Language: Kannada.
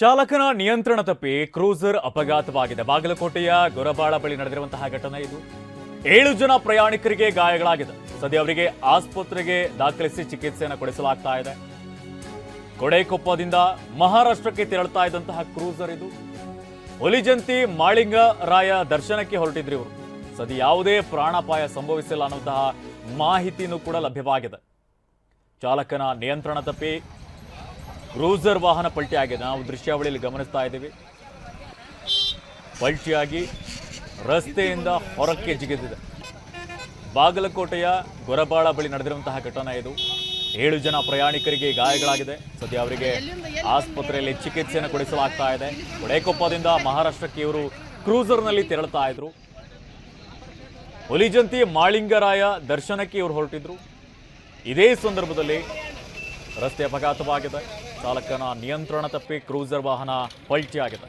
ಚಾಲಕನ ನಿಯಂತ್ರಣ ತಪ್ಪಿ ಕ್ರೂಸರ್ ಅಪಘಾತವಾಗಿದೆ. ಬಾಗಲಕೋಟೆಯ ಗೊರಬಾಳ ಬಳಿ ನಡೆದಿರುವಂತಹ ಘಟನೆ ಇದು. ಏಳು ಜನ ಪ್ರಯಾಣಿಕರಿಗೆ ಗಾಯಗಳಾಗಿದೆ. ಸದ್ಯ ಅವರಿಗೆ ಆಸ್ಪತ್ರೆಗೆ ದಾಖಲಿಸಿ ಚಿಕಿತ್ಸೆಯನ್ನು ಕೊಡಿಸಲಾಗ್ತಾ ಇದೆ. ಕೊಡೆಕೊಪ್ಪದಿಂದ ಮಹಾರಾಷ್ಟ್ರಕ್ಕೆ ತೆರಳುತ್ತಾ ಇದ್ದಂತಹ ಕ್ರೂಸರ್ ಇದು. ಹುಲಿಜಂತಿ ಮಾಳಿಂಗ ರಾಯ ದರ್ಶನಕ್ಕೆ ಹೊರಟಿದ್ರು ಇವರು. ಸದ್ಯ ಯಾವುದೇ ಪ್ರಾಣಾಪಾಯ ಸಂಭವಿಸಿಲ್ಲ ಅನ್ನುವಂತಹ ಮಾಹಿತಿನೂ ಕೂಡ ಲಭ್ಯವಾಗಿದೆ. ಚಾಲಕನ ನಿಯಂತ್ರಣ ತಪ್ಪಿ ಕ್ರೂಸರ್ ವಾಹನ ಪಲ್ಟಿ ಆಗಿದೆ. ನಾವು ದೃಶ್ಯಾವಳಿಯಲ್ಲಿ ಗಮನಿಸ್ತಾ ಇದ್ದೀವಿ. ಪಲ್ಟಿಯಾಗಿ ರಸ್ತೆಯಿಂದ ಹೊರಕ್ಕೆ ಜಿಗಿದಿದೆ. ಬಾಗಲಕೋಟೆಯ ಗೊರಬಾಳ ಬಳಿ ನಡೆದಿರುವಂತಹ ಘಟನೆ ಇದು. ಏಳು ಜನ ಪ್ರಯಾಣಿಕರಿಗೆ ಗಾಯಗಳಾಗಿದೆ. ಸದ್ಯ ಅವರಿಗೆ ಆಸ್ಪತ್ರೆಯಲ್ಲಿ ಚಿಕಿತ್ಸೆಯನ್ನು ಕೊಡಿಸಲಾಗ್ತಾ ಇದೆ. ಒಡೆಕೊಪ್ಪದಿಂದ ಮಹಾರಾಷ್ಟ್ರಕ್ಕೆ ಇವರು ಕ್ರೂಸರ್ನಲ್ಲಿ ತೆರಳುತ್ತಾ ಇದ್ರು. ಹುಲಿಜಂತಿ ಮಾಳಿಂಗರಾಯ ದರ್ಶನಕ್ಕೆ ಇವರು ಹೊರಟಿದ್ರು. ಇದೇ ಸಂದರ್ಭದಲ್ಲಿ ರಸ್ತೆ ಅಪಘಾತವಾಗಿದೆ. ಚಾಲಕನ ನಿಯಂತ್ರಣ ತಪ್ಪಿ ಕ್ರೂಸರ್ ವಾಹನ ಪಲ್ಟಿಯಾಗಿದೆ.